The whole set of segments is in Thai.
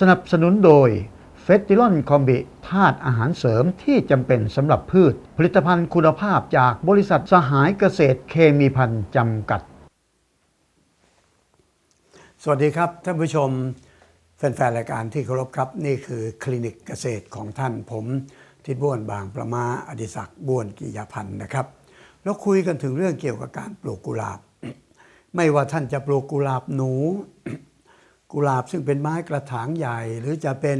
สนับสนุนโดยเฟสติลอนคอมบิธาตุอาหารเสริมที่จำเป็นสำหรับพืช ผลิตภัณฑ์คุณภาพจากบริษัทสหายเกษตรเคมีพันธ์จำกัด สวัสดีครับท่านผู้ชมแฟนๆรายการที่เคารพครับ นี่คือคลินิกเกษตรของท่านผม ทิดบ้วนบางประมาอดิศักดิ์บ้วนกิยาพันธ์นะครับ แล้วคุยกันถึงเรื่องเกี่ยวกับการปลูกกุหลาบ ไม่ว่าท่านจะปลูกกุหลาบหนู กุหลาบซึ่งเป็นไม้กระถางใหญ่ หรือจะเป็น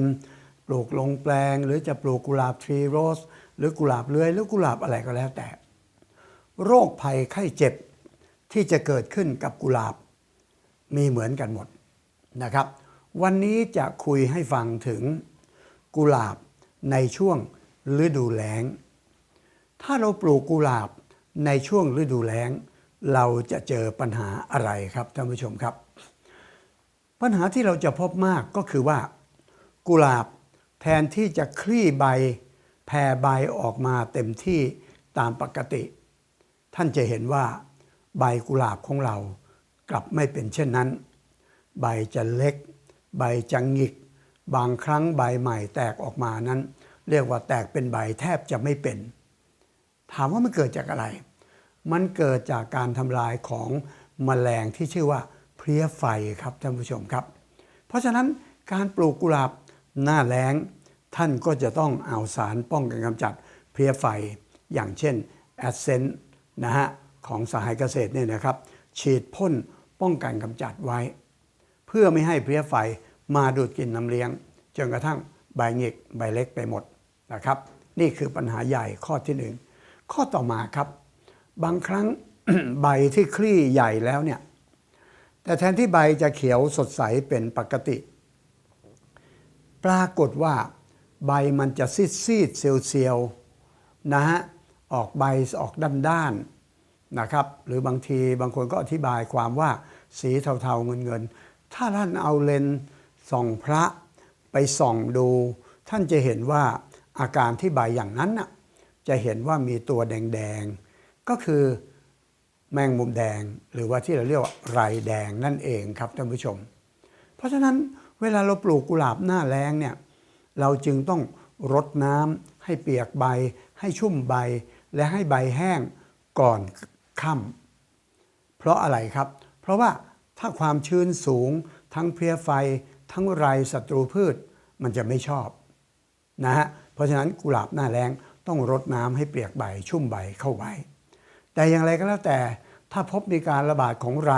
ปลูกลงแปลง หรือจะปลูกกุหลาบทรีโรส หรือกุหลาบเลื้อย หรือกุหลาบอะไรก็แล้วแต่ โรคภัยไข้เจ็บที่จะเกิดขึ้นกับกุหลาบมีเหมือนกันหมดนะครับ วันนี้จะคุยให้ฟังถึงกุหลาบในช่วงฤดูแล้ง ถ้าเราปลูกกุหลาบในช่วงฤดูแล้ง เราจะเจอปัญหาอะไรครับท่านผู้ชมครับ ปัญหาที่เราจะพบมากก็คือว่า กุหลาบแทนที่จะคลี่ใบแผ่ใบออกมาเต็มที่ตามปกติ ท่านจะเห็นว่า ใบกุหลาบของเรากลับไม่เป็นเช่นนั้น ใบจะเล็ก ใบจะหงิก บางครั้งใบใหม่แตกออกมานั้น เรียกว่าแตกเป็นใบแทบจะไม่เป็น ถามว่ามันเกิดจากอะไร มันเกิดจากการทำลายของมแมลงที่ชื่อว่า เพลี้ยไฟครับท่านผู้ชมครับ เพราะฉะนั้นการปลูกกุหลาบหน้าแล้ง ท่านก็จะต้องเอาสารป้องกันกำจัดเพลี้ยไฟ อย่างเช่นแอสเซนต์นะฮะของสหายเกษตรเนี่ยนะครับ ฉีดพ่นป้องกันกำจัดไว้ เพื่อไม่ให้เพลี้ยไฟมาดูดกินน้ำเลี้ยงจนกระทั่งใบหงิกใบเล็กไปหมดนะครับ นี่คือปัญหาใหญ่ข้อที่หนึ่งข้อต่อมาครับ บางครั้งใบที่คลี่ใหญ่แล้วเนี่ย แต่แทนที่ใบจะเขียวสดใสเป็นปกติ ปรากฏว่าใบมันจะซีดซีดๆเซียวเซียวๆนะฮะออกใบออกด้านด้านๆนะครับ หรือบางทีบางคนก็อธิบายความว่าสีเทาๆเงินเงินๆถ้าท่านเอาเลนส์ส่องพระไปส่องดู ท่านจะเห็นว่าอาการที่ใบอย่างนั้นน่ะจะเห็นว่ามีตัวแดงๆ ก็คือ แมงมุมแดง หรือว่าที่เราเรียกว่าไรแดงนั่นเองครับท่านผู้ชม เพราะฉะนั้นเวลาเราปลูกกุหลาบหน้าแล้งเนี่ยเราจึงต้องรดน้ำให้เปียกใบ ให้ชุ่มใบ และให้ใบแห้งก่อนค่ำเพราะอะไรครับ เพราะว่าถ้าความชื้นสูง ทั้งเพลี้ยไฟ ทั้งไรศัตรูพืชมันจะไม่ชอบนะฮะเพราะฉะนั้นกุหลาบหน้าแล้งต้องรดน้ำให้เปียกใบชุ่มใบเข้าไว้ แต่อย่างไรก็แล้วแต่ถ้าพบมีการระบาดของไร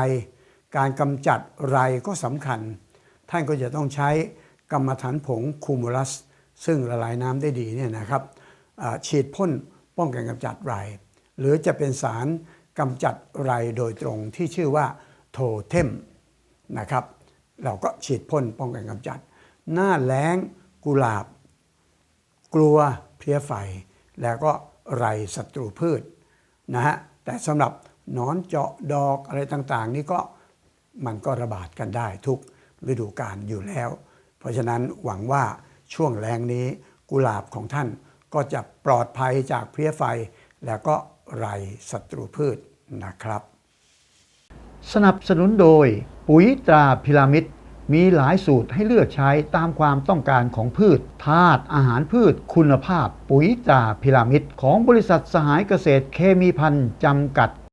การกำจัดไรก็สำคัญ ท่านก็จะต้องใช้กรรมฐานผงคูมูลัส ซึ่งละลายน้ำได้ดีเนี่ยนะครับฉีดพ่นป้องกันกำจัดไร หรือจะเป็นสารกำจัดไรโดยตรงที่ชื่อว่าโทเทมนะครับเราก็ฉีดพ่นป้องกันกำจัด หน้าแล้งกุหลาบ กลัวเพลี้ยไฟ แล้วก็ไรศัตรูพืช นะฮะแต่สำหรับนอนเจาะดอกอะไรต่างๆ นี่ก็มันก็ระบาดกันได้ทุกฤดูกาลอยู่แล้ว เพราะฉะนั้นหวังว่าช่วงแรงนี้กุหลาบของท่านก็จะปลอดภัยจากเพลี้ยไฟ แล้วก็ไรศัตรูพืชนะครับ สนับสนุนโดยปุ๋ยตราพิรามิด มีหลายสูตรให้เลือกใช้ตามความต้องการของพืชธาตุอาหารพืช คุณภาพ ปุ๋ยตราพิรามิดของบริษัทสหายเกษตรเคมีพันธ์จำกัด